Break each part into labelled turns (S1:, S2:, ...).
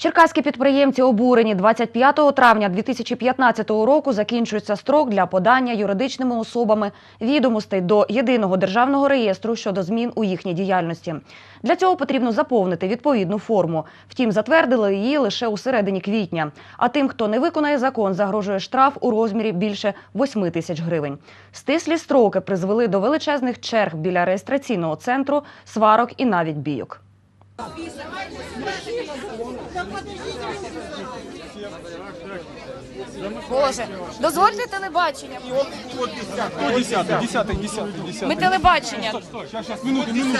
S1: Черкаські підприємці обурені 25 травня 2015 року закінчується строк для подання юридичними особами відомостей до єдиного державного реєстру щодо змін у їхній діяльності. Для цього потрібно заповнити відповідну форму. Втім, затвердили її лише у середині квітня. А тим, хто не виконає закон, загрожує штраф у розмірі більше 8 тисяч гривень. Стислі строки призвели до величезних черг біля реєстраційного центру, сварок і навіть бійок.
S2: Боже, дозвольте телебачення.
S3: О, десятый, десятый, десятый, десятый.
S2: Ми телебачення.
S3: Сейчас, сейчас, минуту, минуту.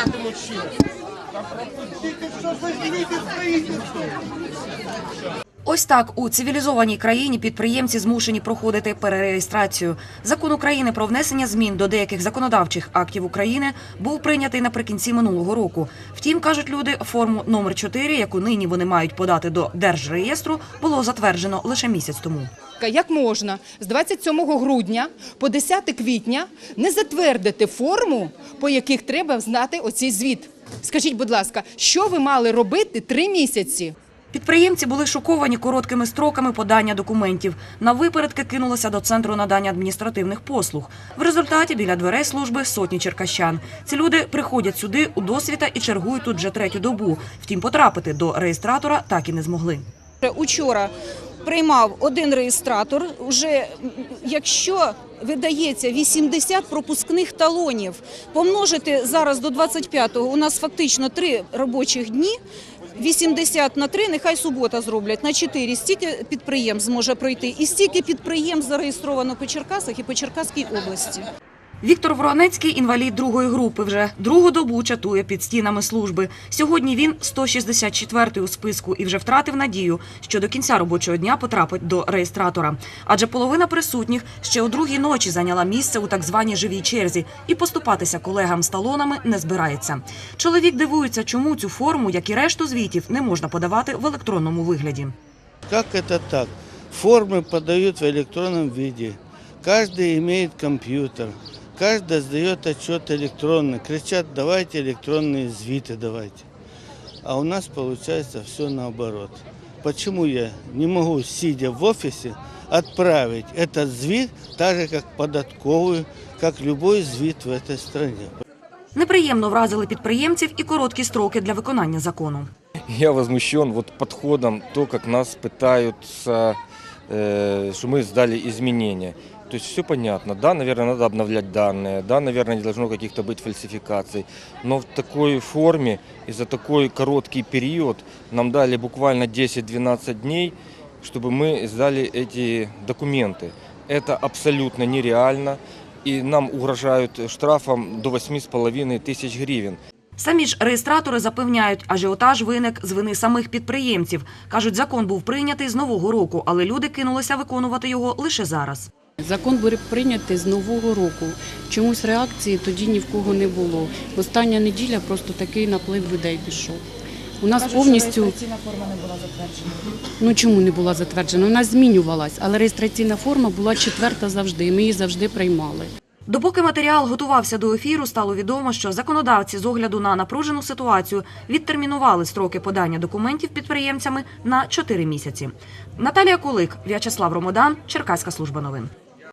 S1: Ось так у цивілізованій країні підприємці змушені проходити перереєстрацію. Закон України про внесення змін до деяких законодавчих актів України був прийнятий наприкінці минулого року. Втім, кажуть люди, форму номер 4, яку нині вони мають подати до держреєстру, було затверджено лише місяць тому.
S4: Як можна з 27 грудня по 10 квітня не затвердити форму, по яких треба знати оцей звіт? Скажіть, будь ласка, що ви мали робити три місяці?
S1: Підприємці були шоковані короткими строками подання документів. На випередки кинулися до центру надання адміністративних послуг. В результаті біля дверей служби сотні черкащан. Ці люди приходять сюди у досвіта і чергують тут вже третю добу. Втім, потрапити до реєстратора так і не змогли.
S5: Учора приймав один реєстратор. Уже якщо видається 80 пропускних талонів, помножити зараз до 25-го, у нас фактично три робочих дні. 80 на 3, нехай субота зроблять, на 4. Стільки підприємств зможе пройти. І стільки підприємств зареєстровано по Черкасах і по Черкаській області.
S1: Віктор Воронецький – інвалід другої групи. Вже другу добу чатує під стінами служби. Сьогодні він 164-й у списку і вже втратив надію, що до кінця робочого дня потрапить до реєстратора. Адже половина присутніх ще о другій ночі зайняла місце у так званій живій черзі і поступатися колегам з талонами не збирається. Чоловік дивується, чому цю форму, як і решту звітів, не можна подавати в електронному вигляді.
S6: Как это так? Формы подают в электронном виде. Каждый имеет компьютер. Каждый сдает отчет электронный. Кричат, давайте электронные звиты, давайте. А у нас получается все наоборот. Почему я не могу, сидя в офисе, отправить этот звит, так же как податковую, как любой звит в этой стране?
S1: Неприємно вразили підприємців і короткі строки для виконання закону.
S7: Я возмущен вот подходом, то, как нас пытаются, э, что мы сдали изменения. То есть все понятно. Да, наверное, надо обновлять данные. Да, наверное, не должно каких-то быть фальсификаций. Но в такой форме и за такой короткий период нам дали буквально 10-12 дней, чтобы мы сдали эти документы. Это абсолютно нереально. И нам угрожают штрафом до 8,5 тысяч гривен.
S1: Самі ж реєстратори запевняють, ажіотаж виник з вини самих підприємців. Кажуть, закон був прийнятий з нового року, але люди кинулися виконувати його лише зараз.
S8: Закон буде прийнятий з нового року. Чомусь реакції тоді ні в кого не було. Остання неділя просто такий наплив людей пішов. У нас повністю реєстраційна форма не була затверджена. Ну чому не була затверджена? Вона змінювалась, але реєстраційна форма була четверта завжди. і Ми її завжди приймали.
S1: Допоки матеріал готувався до ефіру, стало відомо, що законодавці з огляду на напружену ситуацію відтермінували строки подання документів підприємцями на 4 місяці. Наталія Кулик, В'ячеслав Ромодан, Черкаська служба новин.